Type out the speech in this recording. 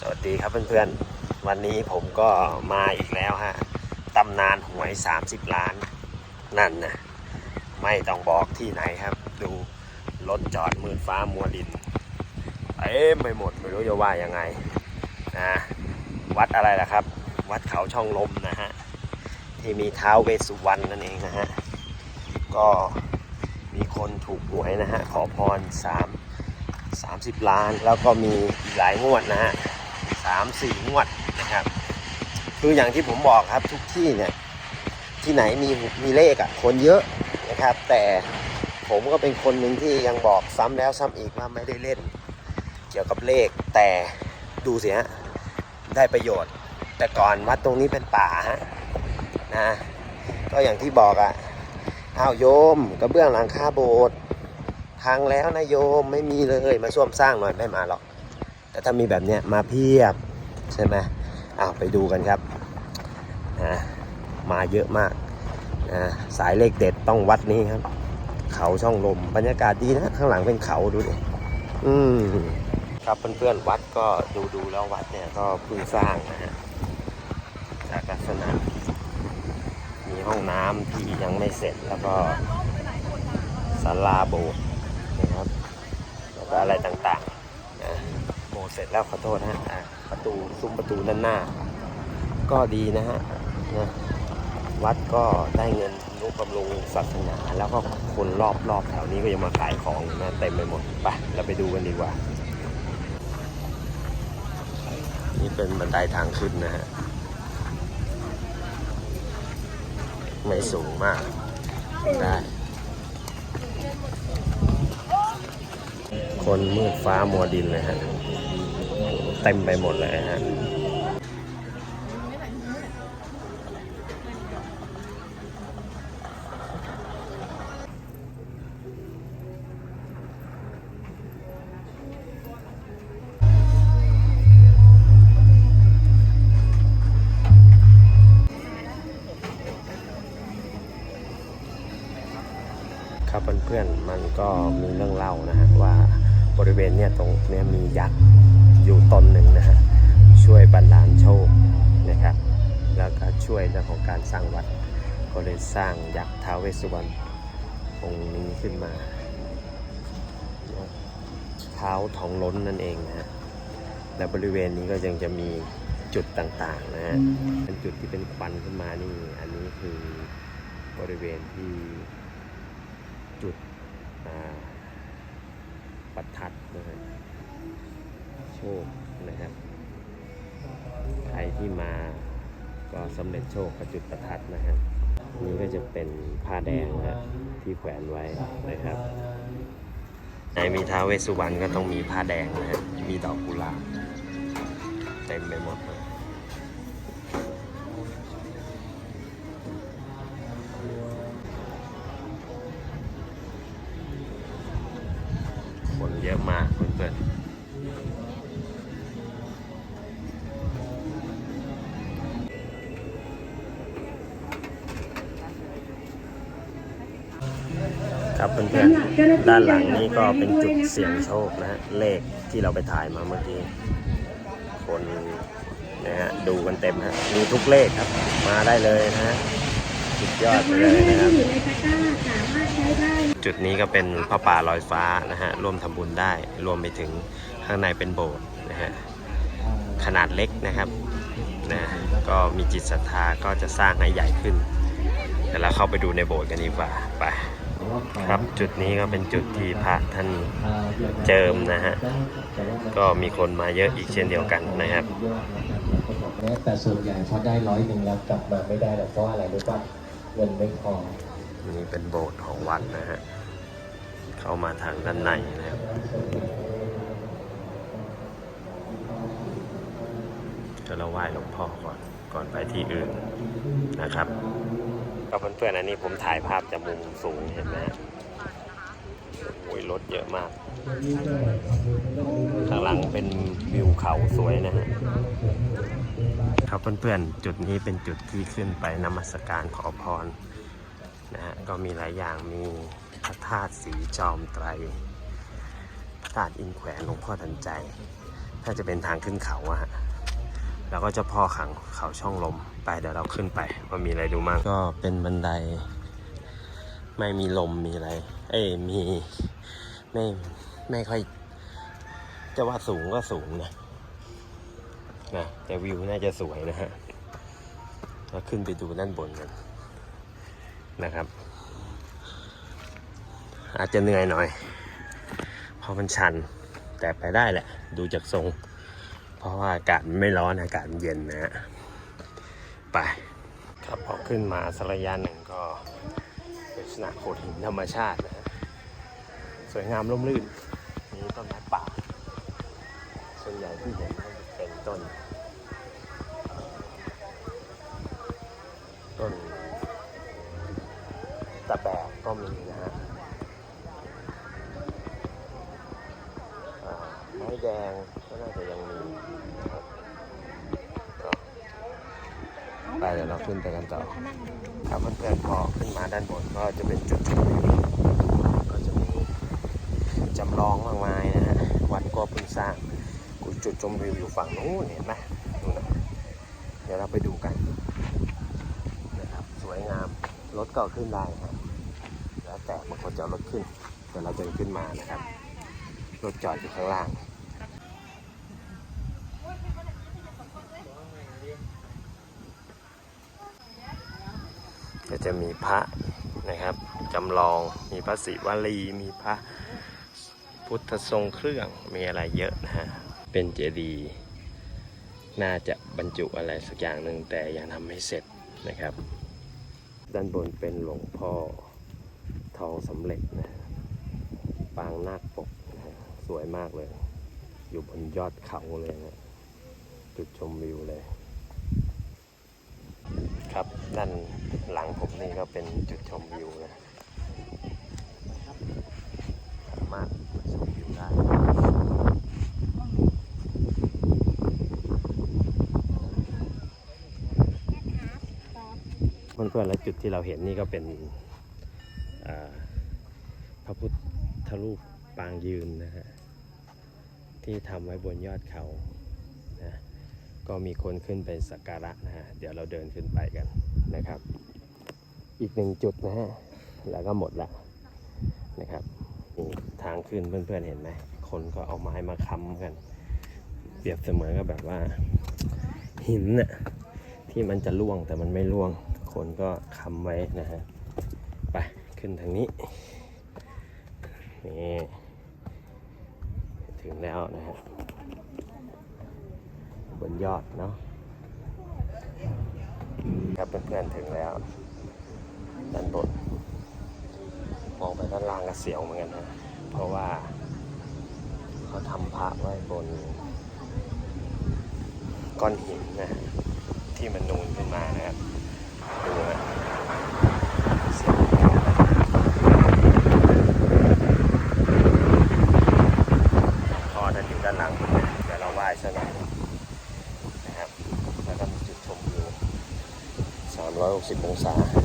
สวัสดีครับเพื่อนๆ วันนี้ผมก็มาอีกแล้วฮะตำนานหวย 30 ล้าน นั่นนะไม่ต้องบอกที่ไหนครับ ดูรถจอดมืดฟ้ามัวดินเต็มไปหมดไม่รู้จะว่ายังไงนะวัดอะไรล่ะครับ วัดเขาช่องลมนะฮะ ที่มีเท้าเวสุวรรณนั่นเองนะฮะ ก็มีคนถูกหวยนะฮะ ขอพรสาม30 ล้านแล้วก็มีหลายงวดนะฮะ สามสี่งวดนะครับ คืออย่างที่ผมบอกครับทุกที่เนี่ยที่ไหนมีมีเลขอะ่ะคนเยอะนะครับ แต่ผมก็เป็นคนหนึ่งที่ยังบอกซ้ำแล้วซ้ำอีกว่าไม่ได้เล่น เกี่ยวกับเลขแต่ดูสิฮะได้ประโยชน์ แต่ก่อนวัดตรงนี้เป็นป่าฮะนะก็อย่างที่บอกอะ่ะอ้าวโยมกระเบื้องหลังคาโบสถ์พังแล้วนะโยมไม่มีเลยมาช่วมสร้างหน่อยไม่มาหรอก แต่ถ้ามีแบบเนี้ยมาเพียบใช่ไหมอ้าวไปดูกันครับนะมาเยอะมากนะสายเลขเด็ดต้องวัดนี้ครับ เขาช่องลมบรรยากาศดีนะ ข้างหลังเป็นเขาดูดิอืมครับเพื่อนๆวัดก็ดูดูๆแล้ววัดเนี่ยก็เพิ่งสร้างนะฮะจากลักษณะมีห้องน้ำที่ยังไม่เสร็จแล้วก็ศาลาโบสถ์นะครับแล้วก็อะไรต่างๆ เสร็จแล้วขอโทษนะฮะประตูซุ้มประตูด้านหน้า ก็ดีนะฮะนะวัดก็ได้เงินทำนุบำรุงศาสนา แล้วก็คนรอบรอบๆแถวนี้ก็ยังมาขายของนะเต็มไปหมดไปเราไปดูกันดีกว่า นี่เป็นบันไดทางขึ้นนะฮะไม่สูงมากได้คนมืดฟ้ามัวดินเลยฮะ เต็มไปหมดเลยฮะครับเพื่อนๆมันก็มีเรื่องเล่านะฮะว่าบริเวณเนี่ยตรงเนี้ยมียักษ์ อยู่ตนหนึ่งนะฮะช่วยบันดาลโชคนะครับ แล้วก็ช่วยเรื่องของการสร้างวัด ก็เลยสร้างยักษ์ท้าวเวสสุวรรณองค์นี้ขึ้นมาเท้าทองล้นนั่นเองนะฮะและบริเวณนี้ก็ยังจะมีจุดต่างๆนะฮะเป็นจุดที่เป็นควันขึ้นมานี่ อันนี้คือบริเวณที่จุดอ่าประทัดนะครับโช คนะครับ ใครที่มาก็สำเร็จโชคกับจุดประทัดนะครับนี่ก็จะเป็นผ้าแดงนะที่แขวนไว้นะครับในมีท้าวเวสสุวรรณก็ต้องมีผ้าแดงนะฮะมีดอกกุหลาบเต็มไปหมดเลยคนเยอะมากเพื่อนๆ เพื่อนๆด้านหลังนี้ก็เป็นจุดเสี่ยงโชคนะฮะเลขที่เราไปถ่ายมาเมื่อกี้คนนะฮะดูกันเต็มฮะมีทุกเลขครับ มาได้เลยนะฮะสุดยอดเลยนะครับจุดนี้ก็เป็นพระป่าลอยฟ้านะฮะร่วมทำบุญได้ รวมไปถึงข้างในเป็นโบสถ์นะฮะขนาดเล็กนะครับนะก็มีจิตศรัทธาก็จะสร้างให้ใหญ่ขึ้นเดี๋ยวเราเข้าไปดูในโบสถ์กันดีกว่าไป ครับจุดนี้ก็เป็นจุดที่พระท่านเจิมนะฮะ ก็มีคนมาเยอะอีกเช่นเดียวกันนะครับแต่ส่วนใหญ่พอได้ร้อยหนึ่งแล้วกลับมาไม่ได้หรอกเพราะอะไรรู้ป่ะเงินไม่พอนี่เป็นโบสถ์ของวัดนะฮะ เข้ามาทางด้านในนะครับก็เราไหว้หลวงพ่อก่อนก่อนไปที่อื่นนะครับ ก็เพื่อนๆอันนี้ผมถ่ายภาพจากมุมสูงเห็นไหมโอ้ยรถเยอะมาก ข้างหลังเป็นวิวเขาสวยนะฮะ ครับเพื่อนๆ จุดนี้เป็นจุดที่ขึ้นไปนมัสการขอพรนะฮะ ก็มีหลายอย่าง มีพระธาตุสีจอมไตรพระธาตุอินแขวนหลวงพ่อทันใจน่าจะเป็นทางขึ้นเขาอะฮะ แล้วก็เจะพ่อขังเขาช่องลมไปเดี๋ยวเราขึ้นไปว่ามีอะไรดูมั่งก็เป็นบันได ไม่มีลมมีอะไร เอ้ยมีไม่ไม่ค่อย จะว่าสูงก็สูงนะนะแต่วิวน่าจะสวยนะฮะเราขึ้นไปดูด้านบนกันนะครับ อาจจะเหนื่อยหน่อยเพราะมันชัน แต่ไปได้แหละ ดูจากทรง เพราะว่าอากาศมันไม่ร้อนอากาศมันเย็นนะฮะไปครับพอขึ้นมาสระยะหนึ่งก็เป็นลักษณะโขดหินธรรมชาตินะสวยงามร่มรื่นมีต้นไม้ป่า ส่วนใหญ่ที่เห็นเป็นต้นตะแบกก็มีนะฮะอ่าไม้แดงก็น่าจะยังมีนะครับก็ ไปเดี๋ยวเราขึ้นไปกันต่อครับเพื่อนๆพอขึ้นมาด้านบนก็จะเป็นจุดชมวิวก็จะมีจำลองมากมายนะฮะวัดก็เพิ่งสร้างกูจุดชมวิวอยู่ฝั่งนู้นเห็นไหมนู่นนะเดี๋ยวเราไปดูกันนะครับ สวยงามรถก็ขึ้นได้ครับ แล้วแต่บางคนจะรถขึ้นเดี๋ยวเราจะขึ้นมานะครับรถจอดอยู่ข้างล่าง ก็จะมีพระนะครับจำลองมีพระศิวลีมีพระพุทธทรงเครื่องมีอะไรเยอะนะฮะเป็นเจดีย์น่าจะบรรจุอะไรสักอย่างหนึ่งแต่ยังทำไม่เสร็จนะครับ ด้านบนเป็นหลวงพ่อทองสำเร็จนะปางนาคปกนะฮะสวยมากเลย อยู่บนยอดเขาเลยนะจุดชมวิวเลย ครับด้านหลังผมนี่ก็เป็นจุดชมวิวนะสามารถชมวิวได้เพื่อนๆและจุดที่เราเห็นนี่ก็เป็นพระพุทธรูปปางยืนนะฮะที่ทำไว้บนยอดเขา ก็มีคนขึ้นไปสักการะนะฮะเดี๋ยวเราเดินขึ้นไปกันนะครับ อีกหนึ่งจุดนะฮะแล้วก็หมดละนะครับนี่ทางขึ้นเพื่อนๆเห็นไหมคนก็เอาไม้มาค้ำกัน เปรียบเสมือนกับแบบว่า หินน่ะที่มันจะล่วงแต่มันไม่ล่วง คนก็ค้ำไว้นะฮะไปขึ้นทางนี้นี่ถึงแล้วนะฮะ บนยอดเนาะครับเพื่อนๆถึงแล้วด้านบนมองไปด้านล่างก็เสียวเหมือนกันนะเพราะว่าเขาทำพระไว้บนก้อนหินนะที่มันนูนขึ้นมานะครับดูนะเสียวเหมือนกันนะพ่อท่านอยู่ด้านหลังผมนะเดี๋ยวเราไหว้ซะหน่อย นะครับ แล้วก็มีจุดชมวิ ว360อ